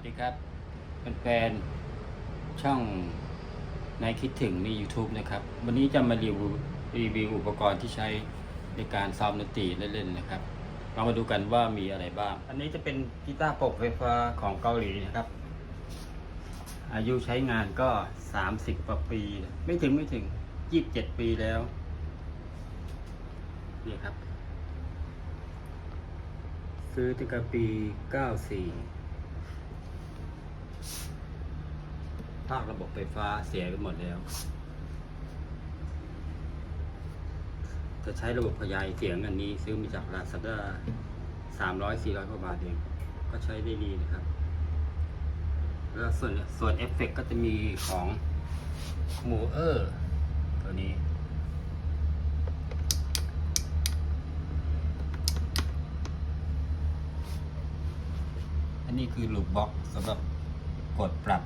วัสดีครับแฟนๆช่องในคิดถึงใน YouTube นะครับ วันนี้จะมารีวิวรีวิวอุปกรณ์ที่ใช้ในการซ้อมดนตรีเล่นๆนะครับ เรามาดูกันว่ามีอะไรบ้าง อันนี้จะเป็นกีตาร์ปกไฟฟ้าของเกาหลีนะครับ อายุใช้งานก็ 30กว่าปี ไม่ถึงไม่ถึง 27 ปีแล้ว นี่ครับ ซื้อตั้งแต่ปี 94 ภาคระบบไฟฟ้าเสียไปหมดแล้ว จะใช้ระบบขยายเสียงอันนี้ ซื้อมาจาก Lazada 300 400กว่าบาทเอง ก็ใช้ได้ดีนะครับ แล้วส่วนส่วนเอฟเฟกก็จะมีของมูเออร์ตัวนี้อันนี้คือลูปบ็อกสำหรับกดปรับ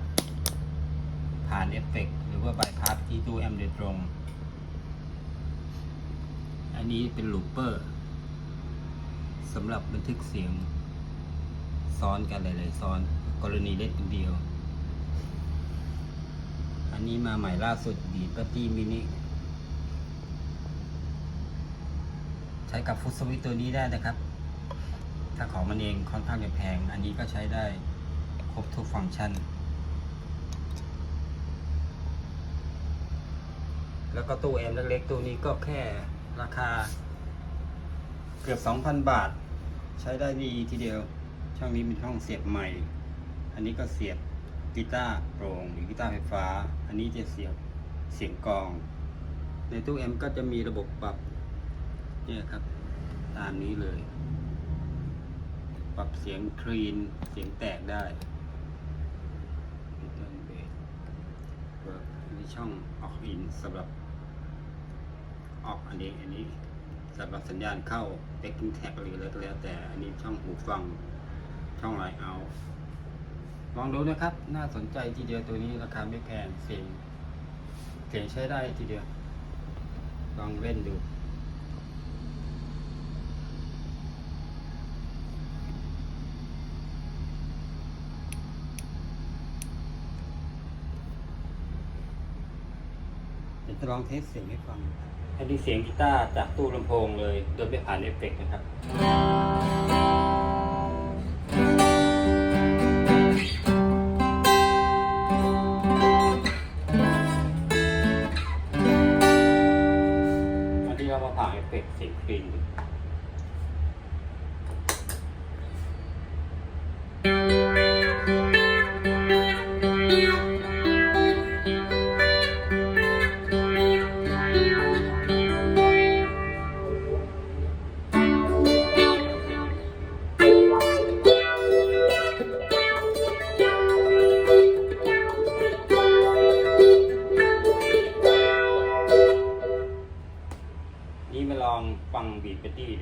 ผ่านเอฟเฟกต์หรือว่าบายพาสที่ตู้แอมโดยตรง อันนี้เป็นลูปเปอร์สำหรับบันทึกเสียง ซ้อนกันหลาย ๆ ซ้อนกรณีเล่นเดียว อันนี้มาใหม่ล่าสุดดีปตี้มินิใช้กับฟุตสวิตตัวนี้ได้นะครับ ถ้าของมันเองค่อนข้างจะแพง อันนี้ก็ใช้ได้ครบทุกฟังก์ชัน แล้วก็ตู้แอมเล็กๆตู้นี้ก็แค่ราคา เกือบ 2,000 บาท ใช้ได้ดีทีเดียว ช่องนี้เป็นช่องเสียบใหม่ อันนี้ก็เสียบกีตาร์โปร่งหรือกีตาร์ไฟฟ้า อันนี้จะเสียบเสียงกอง ในตู้แอมก็จะมีระบบปรับเนี่ยครับ ตามนี้เลย ปรับเสียงคลีนเสียงแตกได้ต้นเบสเที่ช่องออกอินสำหรับออกอันนี้อันนี้สำหรับสัญญาณเข้า backing tag หรืออะไรก็แล้ว แต่อันนี้ช่องหูฟังช่องไลน์เอาลองดูนะครับ น่าสนใจทีเดียวตัวนี้ราคาไม่แพงเสียงเสียงใช้ได้ทีเดียว ลองเล่นดู เดี๋ยว จะลองเทสเสียงให้ฟังอันนี้เสียงกีตาร์จากตู้ลำโพงเลย โดยไม่ผ่านเอฟเฟกต์นะครับอันนี้เรามาผ่านเอฟเฟกต์เสียงคลีน ดู